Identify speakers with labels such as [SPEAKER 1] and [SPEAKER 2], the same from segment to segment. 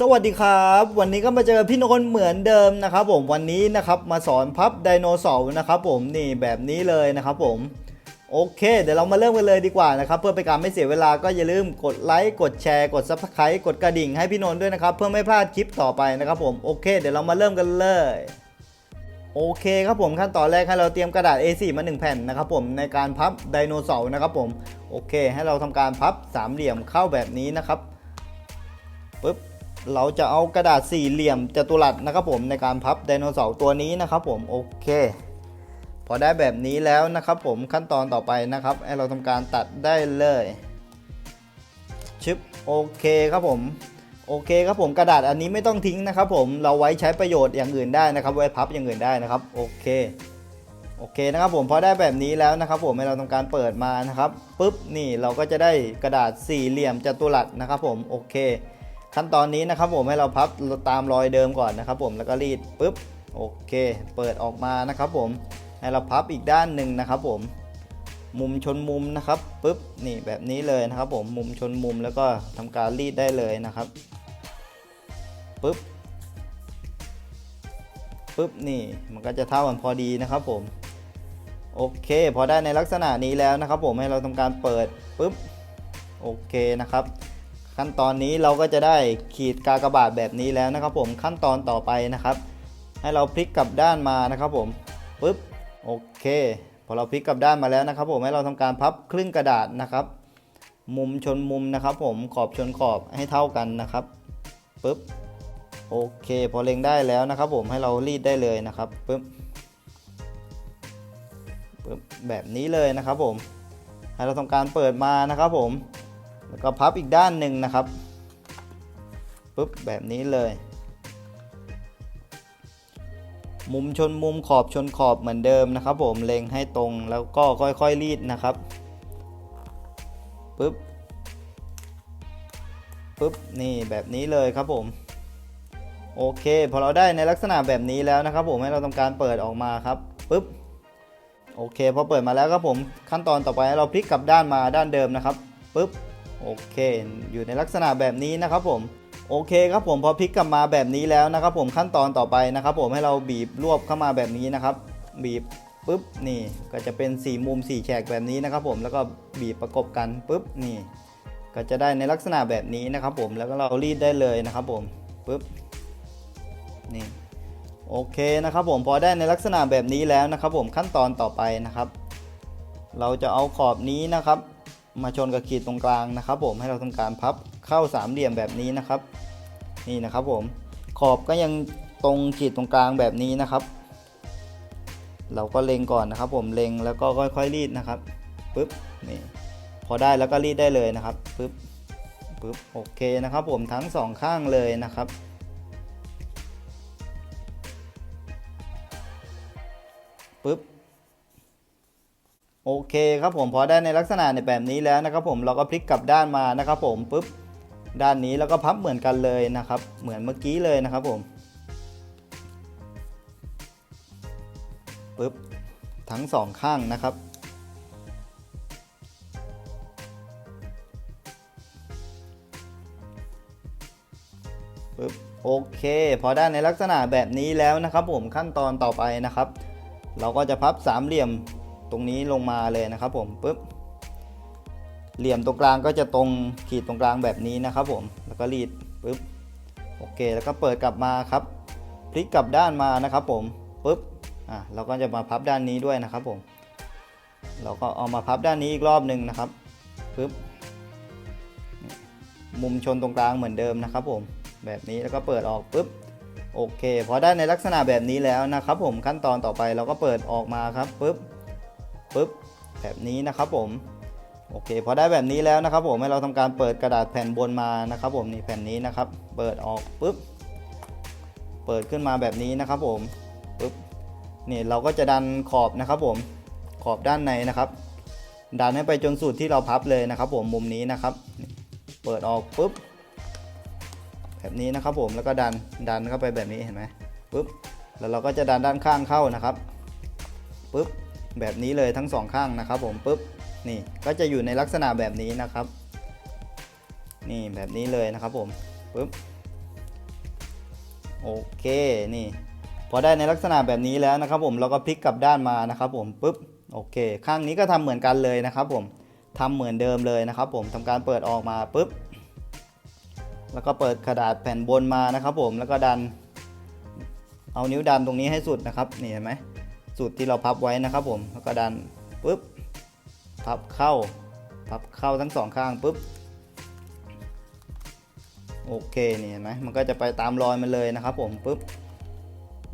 [SPEAKER 1] สวัสดีครับ วันนี้ก็มาเจอพี่นนท์เหมือนเดิมนะครับผมวันนี้นะครับมาสอนพับไดโนเสาร์นะครับผมนี่แบบนี้เลยนะครับผมโอเค เดี๋ยวเรามาเริ่มกันเลยดีกว่านะครับ เพื่อเป็นการไม่เสียเวลาก็อย่าลืมกดไลค์กดแชร์กดซับสไครต์กดกระดิ่งให้พี่นนท์ด้วยนะครับ เพื่อไม่พลาดคลิปต่อไปนะครับผมโอเค เดี๋ยวเรามาเริ่มกันเลยโอเคครับผมขั้นตอนแรกให้เราเตรียมกระดาษ A4 มา 1 แผ่นนะครับผมในการพับไดโนเสาร์นะครับผมโอเค ให้เราทำการพับสามเหลี่ยมเข้าแบบนี้นะครับปึ๊บ เราจะเอากระดาษสี่เหลี่ยมจัตุรัสนะครับผมในการพับไดโนเสาร์ตัวนี้นะครับผมโอเค พอได้แบบนี้แล้วนะครับผมขั้นตอนต่อไปนะครับเราทำการตัดได้เลยชึบโอเคครับผมโอเคครับผมกระดาษอันนี้ไม่ต้องทิ้งนะครับผมเราไว้ใช้ประโยชน์อย่างอื่นได้นะครับ ไว้พับอย่างอื่นได้นะครับโอเคโอเคนะครับผมพอได้แบบนี้แล้วนะครับ ผมเราทำการเปิดมานะครับปุ๊บนี่เราก็จะได้กระดาษสี่เหลี่ยมจัตุรัสนะครับ ผมโอเค ขั้นตอนนี้นะครับผมให้เราพับตามรอยเดิมก่อนนะครับ ผมแล้วก็รีดปุ๊บโอเค เปิดออกมานะครับ ผมให้เราพับอีกด้านหนึ่งนะครับ ผมมุมชนมุมนะครับปุ๊บนี่แบบนี้เลยนะครับ ผมมุมชนมุมแล้วก็ทำการรีดได้เลยนะครับปุ๊บปุ๊บนี่มันก็จะเท่ากันพอดีนะครับผมโอเค พอได้ในลักษณะนี้แล้วนะครับ ผมให้เราทำการเปิดปุ๊บโอเคนะครับ ขั้นตอนนี้เราก็จะได้ขีดกากบาทแบบนี้แล้วนะครับ ผมขั้นตอนต่อไปนะครับ ให้เราพลิกกลับด้านมานะครับ ผมปุ๊บโอเค พอเราพลิกกลับด้านมาแล้วนะครับ ผมให้เราทำการพับครึ่งกระดาษนะครับ มุมชนมุมนะครับ ผมขอบชนขอบให้เท่ากันนะครับปุ๊บโอเค พอเล็งได้แล้วนะครับ ผมให้เรารีดได้เลยนะครับปึ๊บปึ๊บแบบนี้เลยนะครับ ผมให้เราทำการเปิดมานะครับ ผม แล้วก็พับอีกด้านหนึ่งนะครับปึ๊บแบบนี้เลย มุมชนมุมขอบชนขอบเหมือนเดิมนะครับ ผมเล็งให้ตรงแล้วก็ค่อยๆรีดนะครับปึ๊บปึ๊บนี่แบบนี้เลยครับผมโอเคพอเราได้ในลักษณะแบบนี้แล้วนะครับ ผมให้เราทำการเปิดออกมาครับปึ๊บโอเคพอเปิดมาแล้วครับผมขั้นตอนต่อไปเราพลิกกลับด้านมาด้านเดิมนะครับปึ๊บ โอเค อยู่ในลักษณะแบบนี้นะครับผมโอเคครับผมพอพลิกกลับมาแบบนี้แล้วนะครับผมขั้นตอนต่อไปนะครับผมให้เราบีบรวบเข้ามาแบบนี้นะครับ บีบปึ๊บนี่ก็จะเป็นสี่มุมสี่แฉกแบบนี้นะครับผมแล้วก็บีบประกบกันปึ๊บนี่ ก็จะได้ในลักษณะแบบนี้นะครับผมแล้วก็เรารีดได้เลยนะครับผมปึ๊บนี่โอเคนะครับผมพอได้ในลักษณะแบบนี้แล้วนะครับผมขั้นตอนต่อไปนะครับ เราจะเอาขอบนี้นะครับ มาชนกับขีดตรงกลางนะครับ ผมให้เราทำการพับเข้าสามเหลี่ยมแบบนี้นะครับ นี่นะครับผมขอบก็ยังตรงขีดตรงกลางแบบนี้นะครับ เราก็เล็งก่อนนะครับ ผมเล็งแล้วก็ค่อยๆรีดนะครับปึ๊บนี่พอได้แล้วก็รีดได้เลยนะครับปึ๊บปึ๊บโอเคนะครับ ผมทั้งสองข้างเลยนะครับปึ๊บ โอเคครับผมพอได้ในลักษณะในแบบนี้แล้วนะครับผมเราก็พลิกกลับด้านมานะครับผมปึ๊บด้านนี้แล้วก็พับเหมือนกันเลยนะครับ เหมือนเมื่อกี้เลยนะครับผมปึ๊บทั้งสองข้างนะครับปึ๊บโอเค พอได้ในลักษณะแบบนี้แล้วนะครับผมขั้นตอนต่อไปนะครับ เราก็จะพับสามเหลี่ยม ตรงนี้ลงมาเลยนะครับผมปึ๊บเหลี่ยมตรงกลางก็จะตรงขีดตรงกลางแบบนี้นะครับผมแล้วก็รีดปึ๊บโอเค แล้วก็เปิดกลับมาครับ พลิกกลับด้านมานะครับผมปึ๊บอะเราก็จะมาพับด้านนี้ด้วยนะครับผมเราก็เอามาพับด้านนี้อีกรอบหนึ่งนะครับปึ๊บมุมชนตรงกลางเหมือนเดิมนะครับผมแบบนี้แล้วก็เปิดออกปึ๊บโอเคพอได้ในลักษณะแบบนี้แล้วนะครับผมขั้นตอนต่อไปเราก็เปิดออกมาครับปึ๊บ ปึ๊บแบบนี้นะครับผมโอเคพอได้แบบนี้แล้วนะครับผมให้เราทำการเปิดกระดาษแผ่นบนมานะครับ ผมนี่แผ่นนี้นะครับ เปิดออกปึ๊บเปิดขึ้นมาแบบนี้นะครับผมปึ๊บนี่เราก็จะดันขอบนะครับ ผมขอบด้านในนะครับ ดันให้ไปจนสุดที่เราพับเลยนะครับ ผมมุมนี้นะครับ เปิดออกปึ๊บแบบนี้นะครับ ผมแล้วก็ดันดันเข้าไปแบบนี้เห็นไหมปุ๊บแล้วเราก็จะดันด้านข้างเข้านะครับปุ๊บ แบบนี้เลยทั้งสองข้างนะครับผมปุ๊บนี่ก็จะอยู่ในลักษณะแบบนี้นะครับ นี่แบบนี้เลยนะครับผมปุ๊บโอเคนี่ พอได้ในลักษณะแบบนี้แล้วนะครับ ผมเราก็พลิกกลับด้านมานะครับ ผมปุ๊บโอเค ข้างนี้ก็ทำเหมือนกันเลยนะครับ ผมทำเหมือนเดิมเลยนะครับ ผมทำการเปิดออกมาปุ๊บแล้วก็เปิดกระดาษแผ่นบนมานะครับ ผมแล้วก็ดัน เอานิ้วดันตรงนี้ให้สุดนะครับนี่เห็นไหม สุดที่เราพับไว้นะครับผมแล้วก็ดันปุ๊บพับเข้าพับเข้าทั้งสองข้างปุ๊บโอเคนี่เห็นไหมมันก็จะไปตามรอยมันเลยนะครับผมปุ๊บ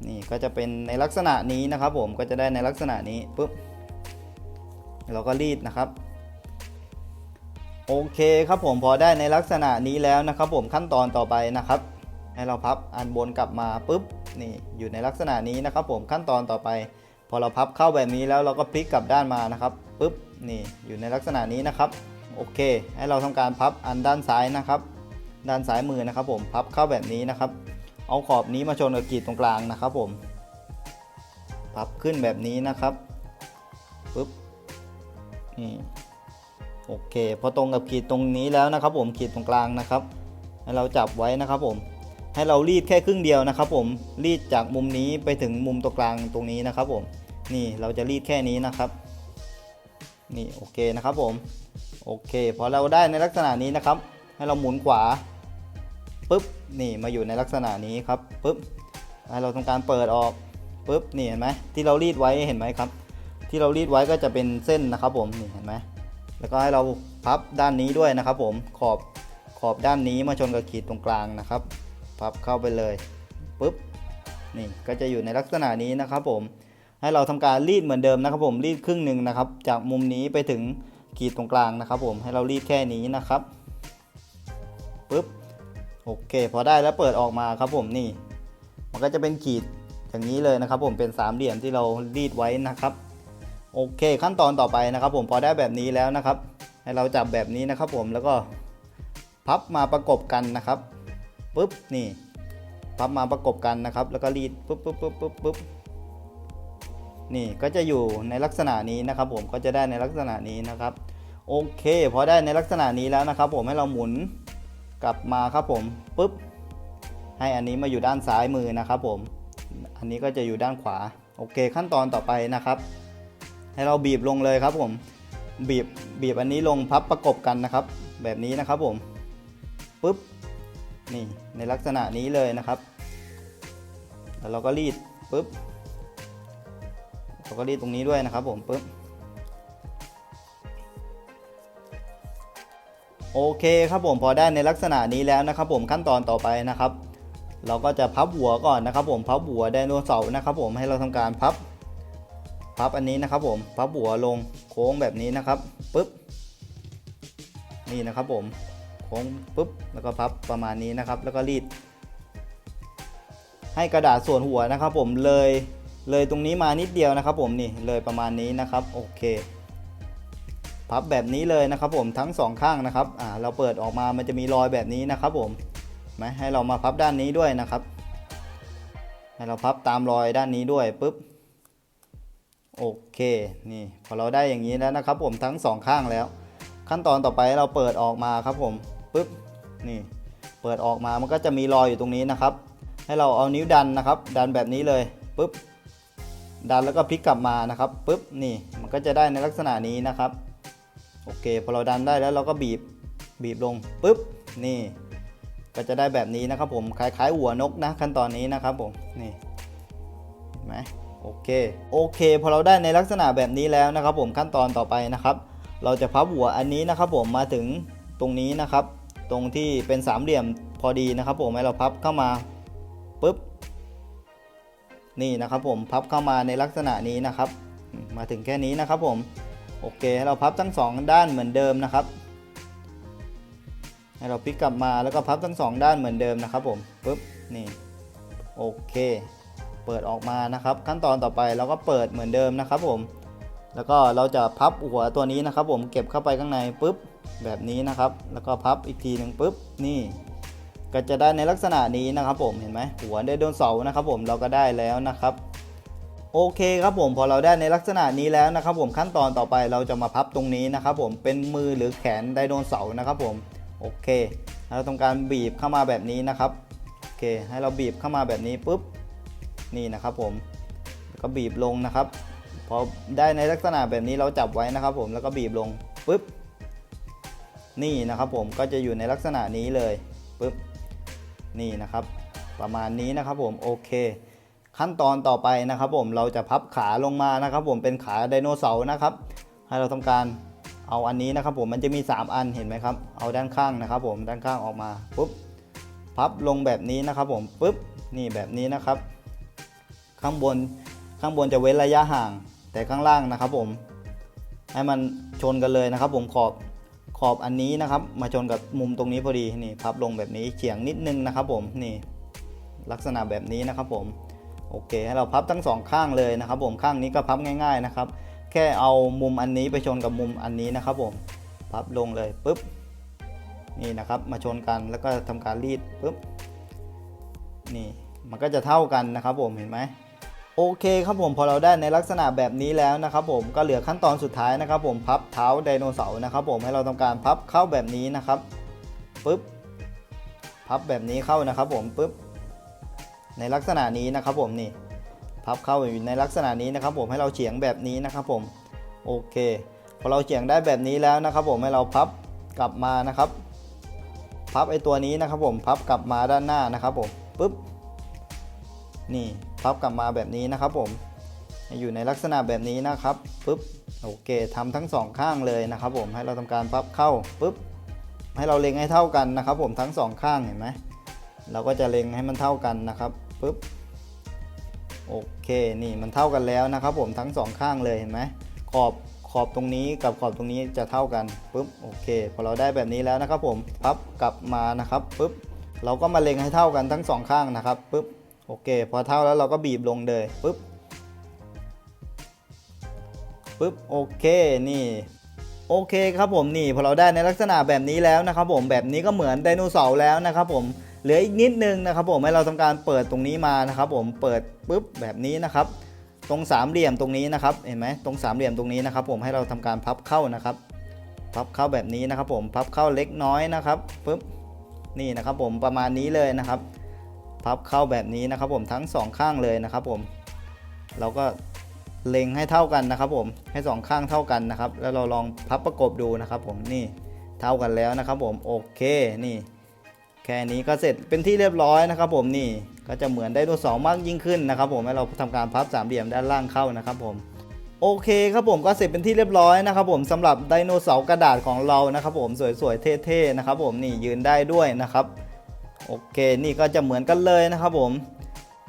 [SPEAKER 1] นี่ก็จะเป็นในลักษณะนี้นะครับผมก็จะได้ในลักษณะนี้ปุ๊บเราก็รีดนะครับโอเคครับผมพอได้ในลักษณะนี้แล้วนะครับผมขั้นตอนต่อไปนะครับ ให้เราพับอันบนกลับมาปุ๊บนี่อยู่ในลักษณะนี้นะครับผมขั้นตอนต่อไป พอเราพับเข้าแบบนี้แล้วเราก็พลิกกลับด้านมานะครับปุ๊บนี่อยู่ในลักษณะนี้นะครับโอเค ให้เราทำการพับอันด้านซ้ายนะครับ ด้านซ้ายมือนะครับ ผมพับเข้าแบบนี้นะครับ เอาขอบนี้มาชนกับกรีดตรงกลางนะครับ ผม พับขึ้นแบบนี้นะครับปึ๊บนี่โอเคพอตรงกับกรีดตรงนี้แล้วนะครับ ผมกรีดตรงกลางนะครับให้เราจับไว้นะครับ ผม ให้เรารีดแค่ครึ่งเดียวนะครับผมรีดจากมุมนี้ไปถึงมุมตรงกลางตรงนี้นะครับผมนี่เราจะรีดแค่นี้นะครับนี่โอเคนะครับผมโอเคพอเราได้ในลักษณะนี้นะครับ ให้เราหมุนขวาปุ๊บนี่มาอยู่ในลักษณะนี้ครับปุ๊บให้เราทำการเปิดออกปุ๊บนี่เห็นไหมที่เรารีดไว้เห็นไหมครับ ที่เรารีดไว้ก็จะเป็นเส้นนะครับผมนี่เห็นไหมแล้วก็ให้เราพับด้านนี้ด้วยนะครับ ผมขอบขอบด้านนี้มาชนกับขีดตรงกลางนะครับ พับเข้าไปเลยปุ๊บนี่ก็จะอยู่ในลักษณะนี้นะครับผมให้เราทำการรีดเหมือนเดิมนะครับผมรีดครึ่งหนึ่งนะครับ จากมุมนี้ไปถึงขีดตรงกลางนะครับ ผมให้เรารีดแค่นี้นะครับปุ๊บโอเค พอได้แล้วเปิดออกมาครับผมนี่ มันก็จะเป็นขีดอย่างนี้เลยนะครับ ผมเป็นสามเหลี่ยมที่เรารีดไว้นะครับ โอเค ขั้นตอนต่อไปนะครับ ผมพอได้แบบนี้แล้วนะครับ ให้เราจับแบบนี้นะครับ ผมแล้วก็พับมาประกบกันนะครับ ปุ๊บนี่พับมาประกบกันนะครับ แล้วก็รีดปุ๊บปุ๊บปุ๊บปุ๊บปุ๊บนี่ก็จะอยู่ในลักษณะนี้นะครับ ผมก็จะได้ในลักษณะนี้นะครับ โอเคพอได้ในลักษณะนี้แล้วนะครับ ผมให้เราหมุนกลับมาครับผมปุ๊บให้อันนี้มาอยู่ด้านซ้ายมือนะครับผม อันนี้ก็จะอยู่ด้านขวา โอเคขั้นตอนต่อไปนะครับ ให้เราบีบลงเลยครับผม บีบบีบอันนี้ลงพับประกบกันนะครับ แบบนี้นะครับผมปุ๊บ นี่ในลักษณะนี้เลยนะครับ แล้วเราก็รีดปุ๊บเราก็รีดตรงนี้ด้วยนะครับผมปุ๊บโอเคครับผมพอได้ในลักษณะนี้แล้วนะครับ ผมขั้นตอนต่อไปนะครับ เราก็จะพับหัวก่อนนะครับ ผมพับหัวไดโนเสาร์นะครับ ผมให้เราทำการพับ พับอันนี้นะครับ ผมพับหัวลงโค้งแบบนี้นะครับปุ๊บนี่นะครับผม โค้งปุ๊บแล้วก็พับประมาณนี้นะครับ แล้วก็รีด ให้กระดาษส่วนหัวนะครับ ผมเลยเลยตรงนี้มานิดเดียวนะครับ ผมนี่เลยประมาณนี้นะครับโอเค พับแบบนี้เลยนะครับ ผมทั้งสองข้างนะครับอ่าเราเปิดออกมามันจะมีรอยแบบนี้นะครับ ผมไหมให้เรามาพับด้านนี้ด้วยนะครับ ให้เราพับตามรอยด้านนี้ด้วยปุ๊บโอเคนี่พอเราได้อย่างนี้แล้วนะครับ ผมทั้งสองข้างแล้ว ขั้นตอนต่อไปเราเปิดออกมาครับผม ปุ๊บนี่เปิดออกมามันก็จะมีรอยอยู่ตรงนี้นะครับ ให้เราเอานิ้วดันนะครับ ดันแบบนี้เลยปุ๊บดันแล้วก็พลิกกลับมานะครับปุ๊บนี่มันก็จะได้ในลักษณะนี้นะครับโอเคพอเราดันได้แล้วเราก็บีบบีบลงปุ๊บนี่ ก็จะได้แบบนี้นะครับ ผมคล้ายๆหัวนกนะขั้นตอนนี้นะครับผมนี่เห็นไหมโอเคโอเคพอเราได้ในลักษณะแบบนี้แล้วนะครับ ผมขั้นตอนต่อไปนะครับ เราจะพับหัวอันนี้นะครับ ผมมาถึงตรงนี้นะครับ ตรงที่เป็นสามเหลี่ยมพอดีนะครับผมให้เราพับเข้ามาปุ๊บนี่นะครับผมพับเข้ามาในลักษณะนี้นะครับ มาถึงแค่นี้นะครับผมโอเคให้เราพับทั้งสองด้านเหมือนเดิมนะครับให้เราพลิกกลับมาแล้วก็พับทั้งสองด้านเหมือนเดิมนะครับผมปุ๊บนี่โอเค เปิดออกมานะครับ ขั้นตอนต่อไปเราก็เปิดเหมือนเดิมนะครับผม แล้วก็เราจะพับหัวตัวนี้นะครับ ผมเก็บเข้าไปข้างในปุ๊บ แบบนี้นะครับ แล้วก็พับอีกทีหนึ่งปุ๊บนี่ ก็จะได้ในลักษณะนี้นะครับ ผมเห็นไหมหัวไดโนเสาร์นะครับ ผมเราก็ได้แล้วนะครับ โอเคครับผมพอเราได้ในลักษณะนี้แล้วนะครับ ผมขั้นตอนต่อไปเราจะมาพับตรงนี้นะครับ ผมเป็นมือหรือแขนไดโนเสาร์นะครับ ผมโอเคเราทำการบีบเข้ามาแบบนี้นะครับโอเค ให้เราบีบเข้ามาแบบนี้ปุ๊บนี่นะครับ ผมก็บีบลงนะครับพอได้ในลักษณะแบบนี้เราจับไว้นะครับ ผมแล้วก็บีบลงปุ๊บ นี่นะครับผมก็จะอยู่ในลักษณะนี้เลยปุ๊บนี่นะครับ ประมาณนี้นะครับผมโอเค ขั้นตอนต่อไปนะครับผมเราจะพับขาลงมานะครับ ผมเป็นขาไดโนเสาร์นะครับ ให้เราทำการเอาอันนี้นะครับ ผมมันจะมี 3 อันเห็นไหมครับ เอาด้านข้างนะครับ ผมด้านข้างออกมาปุ๊บพับลงแบบนี้นะครับ ผมปุ๊บนี่แบบนี้นะครับ ข้างบนข้างบนจะเว้นระยะห่าง แต่ข้างล่างนะครับ ผมให้มันชนกันเลยนะครับ ผมขอบ ขอบอันนี้นะครับ มาชนกับมุมตรงนี้พอดีนี่พับลงแบบนี้เฉียงนิดนึงนะครับ ผมนี่ลักษณะแบบนี้นะครับ ผมโอเค ให้เราพับทั้งสองข้างเลยนะครับ ผมข้างนี้ก็พับง่าย ๆนะครับ แค่เอามุมอันนี้ไปชนกับมุมอันนี้นะครับ ผมพับลงเลยปุ๊บนี่นะครับมาชนกันแล้วก็ทำการรีดปุ๊บนี่มันก็จะเท่ากันนะครับ ผมเห็นไหม โอเคครับผมพอเราได้ในลักษณะแบบนี้แล้วนะครับผมก็เหลือขั้นตอนสุดท้ายนะครับผมพับเท้าไดโนเสาร์นะครับผมให้เราทำการพับเข้าแบบนี้นะครับปุ๊บพับแบบนี้เข้านะครับผมปุ๊บในลักษณะนี้นะครับผมนี่พับเข้าอยู่ในลักษณะนี้นะครับ ผมให้เราเฉียงแบบนี้นะครับผมโอเคพอเราเฉียงได้แบบนี้แล้วนะครับ ผมให้เราพับกลับมานะครับ พับไอตัวนี้นะครับ ผมพับกลับมาด้านหน้านะครับ ผมปุ๊บนี่ พับกลับมาแบบนี้นะครับผมอยู่ในลักษณะแบบนี้นะครับปุ๊บโอเคทำทั้งสองข้างเลยนะครับผมให้เราทำการพับเข้าปุ๊บให้เราเล็งให้เท่ากันนะครับ ผมทั้งสองข้างเห็นไหมเราก็จะเล็งให้มันเท่ากันนะครับปุ๊บโอเคนี่มันเท่ากันแล้วนะครับ ผมทั้งสองข้างเลยเห็นไหมขอบขอบตรงนี้กับขอบตรงนี้จะเท่ากันปุ๊บโอเคพอเราได้แบบนี้แล้วนะครับ ผมพับกลับมานะครับปุ๊บเราก็มาเล็งให้เท่ากันทั้งสองข้างนะครับปุ๊บ โอเค พอเท่าแล้วเราก็บีบลงเลยปุ๊บปุ๊บโอเคนี่โอเคครับผมนี่พอเราได้ในลักษณะแบบนี้แล้วนะครับผมแบบนี้ก็เหมือนไดโนเสาร์แล้วนะครับผมเหลืออีกนิดนึงนะครับผมให้เราทำการเปิดตรงนี้มานะครับผมเปิดปุ๊บแบบนี้นะครับ ตรงสามเหลี่ยมตรงนี้นะครับเห็นไหมตรงสามเหลี่ยมตรงนี้นะครับ ผมให้เราทำการพับเข้านะครับ พับเข้าแบบนี้นะครับ ผมพับเข้าเล็กน้อยนะครับปุ๊บนี่นะครับผมประมาณนี้เลยนะครับ พับเข้าแบบนี้นะครับผมทั้งสองข้างเลยนะครับผม เราก็เล็งให้เท่ากันนะครับผมให้สองข้างเท่ากันนะครับ แล้วเราลองพับประกบดูนะครับผมนี่เท่ากันแล้วนะครับผมโอเคนี่ แค่นี้ก็เสร็จเป็นที่เรียบร้อยนะครับผมนี่ก็จะเหมือนไดโนเสาร์มากยิ่งขึ้นนะครับ ผมให้เราทำการพับสามเหลี่ยมด้านล่างเข้านะครับผมโอเคครับผมก็เสร็จเป็นที่เรียบร้อยนะครับผมสำหรับไดโนเสาร์กระดาษของเรานะครับผมสวยๆเท่ๆนะครับผมนี่ยืนได้ด้วยนะครับ โอเค นี่ก็จะเหมือนกันเลยนะครับผม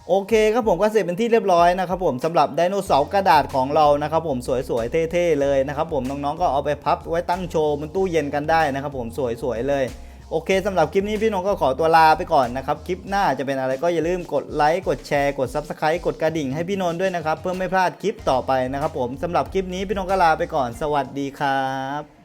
[SPEAKER 1] โอเคครับผมก็เสร็จเป็นที่เรียบร้อยนะครับผมสำหรับไดโนเสาร์กระดาษของเรานะครับผมสวยๆเท่ๆเลยนะครับผมน้องๆก็เอาไปพับไว้ตั้งโชว์บนตู้เย็นกันได้นะครับผมสวยๆเลยโอเคสำหรับคลิปนี้พี่น้องก็ขอตัวลาไปก่อนนะครับคลิปหน้าจะเป็นอะไรก็อย่าลืมกดไลค์กดแชร์กด Subscribe กดกระดิ่งให้พี่นนท์ด้วยนะครับเพื่อไม่พลาดคลิปต่อไปนะครับผมสำหรับคลิปนี้พี่น้องก็ลาไปก่อน สวัสดีครับ